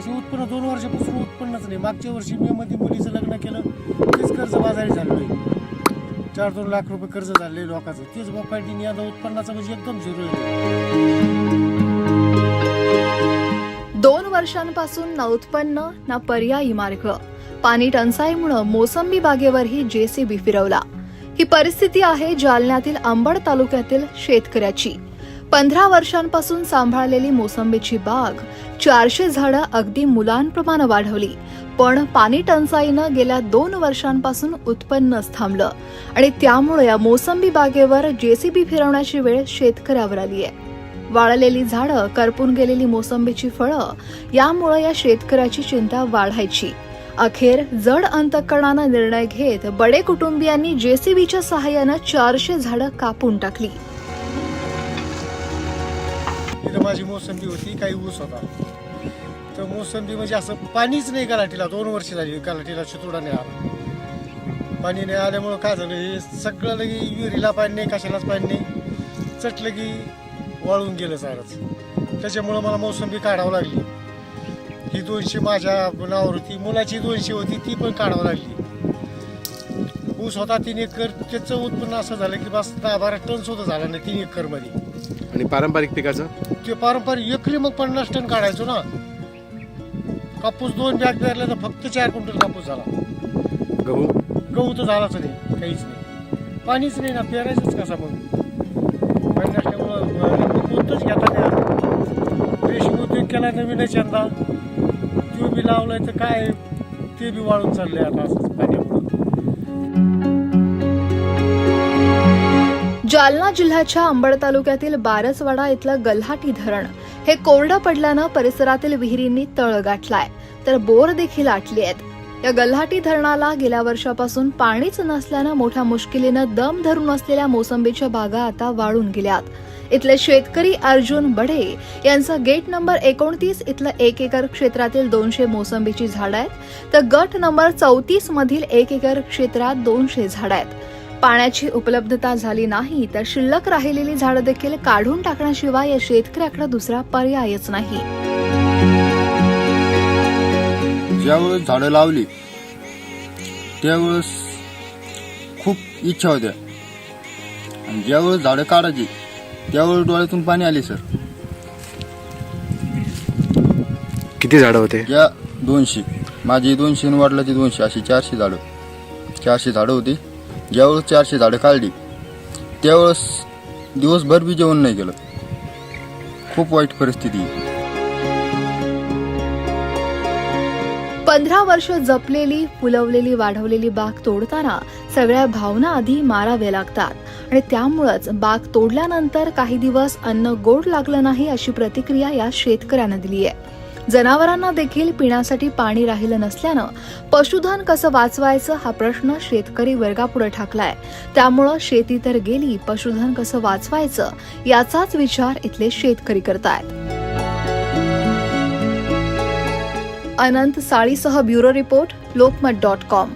अशी उत्पन्न दोन वर्षापासून उत्पन्नच नाही. मागच्या वर्षी मे मध्ये मुलीचं लग्न केलं तेच कर्ज बाजारी झालेलं आहे चार दोन लाख रुपये कर्ज झाले लोकांचं. तेच बोकाडीने आता उत्पन्नाचं म्हणजे एकदम झिरो आहे. दोन वर्षांपासून ना उत्पन्न ना पर्यायी मार्ग. पाणी टंचाईमुळे मोसंबी बागेवरही जेसीबी फिरवला. ही परिस्थिती आहे जालन्यातील अंबड तालुक्यातील शेतकऱ्याची. पंधरा वर्षांपासून सांभाळलेली मोसंबीची बाग चारशे झाडं अगदी मुलांप्रमाणे वाढवली. पण पाणी टंचाईनं गेल्या दोन वर्षांपासून उत्पन्नच थांबलं. आणि त्यामुळे या मोसंबी बागेवर जेसीबी फिरवण्याची वेळ शेतकऱ्यावर आली आहे वाळलेली झाडं करपून गेलेली मोसंबीची फळं यामुळे या शेतकऱ्याची चिंता वाढायची. अखेर जड अंतकरणानं निर्णय घेत बडे कुटुंबियांनी जेसीबीच्या सहाय्यानं चारशे झाडं कापून टाकली. तिथं माझी मोसंबी होती काही ऊस होता. तर मोसंबी म्हणजे असं पाणीच नाही गलाटीला दोन वर्ष झाली गलाटीला चितुडा नाही आला. पाणी नाही आल्यामुळं काय झालं हे सगळं लगे विहिरीला पाणी नाही कशालाच पाणी नाही. चटलं की वाळून गेलं सारच त्याच्यामुळं मला मोसंबी काढावं लागली. ही दोनशे माझ्या नावावर होती मुलाची दोनशे होती ती पण काढावं लागली. ऊस होता तीन एकर त्याचं उत्पन्न असं झालं की बस दहा बारा टन सुद्धा झाला नाही तीन एकरमध्ये. आणि पारंपरिक पिकाचं? ते पारंपरिक एकरी मग पन्नास टन काढायचो ना. कापूस दोन बॅग पेरल्या तर फक्त चार क्विंटल कापूस झाला. गहू? गहू तर झालाच नाही काहीच नाही. पाणीच नाही ना पेरायचंच कसा मग? नसल्यामुळं कोणतंच घेता आलं. रेशीम उद्योग केला नवीनच यंदा तो बी लावलाय तर काय? ते बी वाळून चाललंय आता असंच पाण्यामुळं. जालना जिल्ह्याच्या अंबड तालुक्यातील बारसवाडा इथलं गल्हाटी धरण हे कोरडं पडल्यानं परिसरातील विहिरींनी तळ गाठलाय तर बोर देखील आटली आहेत. या गल्हाटी धरणाला गेल्या वर्षापासून पाणीच नसल्यानं मोठ्या मुश्किलीनं दम धरून असलेल्या मोसंबीच्या बागा आता वाळून गेल्यात. इथले शेतकरी अर्जुन बढे यांचं गेट नंबर एकोणतीस इथलं एक एकर क्षेत्रातील दोनशे मोसंबीची झाडं आहेत तर गट नंबर चौतीस मधील एक एकर क्षेत्रात दोनशे झाडं आहेत. पाण्याची उपलब्धता झाली नाही तर शिल्लक राहिलेली झाडं देखील काढून टाकण्याशिवाय या शेतकऱ्याकडे दुसरा पर्यायच नाही. ज्यावेळेस झाडं लावली त्यावेळेस खूप इच्छा होत्या. आणि ज्यावेळेस झाडं काढायची त्यावेळेस डोळ्यातून पाणी आले सर. किती झाडं होते? या दोनशे. माझी दोनशे आणि वडिलाची दोनशे अशी चारशे झाडं. चारशे झाडं होती. ज्यावेळेस चारशे झाडं काढली त्यावेळेस दिवसभर बी जेवण नाही केलं. खूप वाईट परिस्थिती. पंधरा वर्ष जपलेली फुलवलेली वाढवलेली बाग तोडताना सगळ्या भावना आधी माराव्या लागतात. आणि त्यामुळंच बाग तोडल्यानंतर काही दिवस अन्न गोड लागलं नाही अशी प्रतिक्रिया या शेतकऱ्यानं दिली आहे जनावरांना देखील पिण्यासाठी पाणी राहिलं नसल्यानं पशुधन कसं वाचवायचं हा प्रश्न शेतकरी वर्गापुढे ठाकलाय. त्यामुळं शेती तर गेली पशुधन कसं वाचवायचं याचाच विचार इथले शेतकरी करतायत. Anant साळीसह bureau report Lokmat dot com.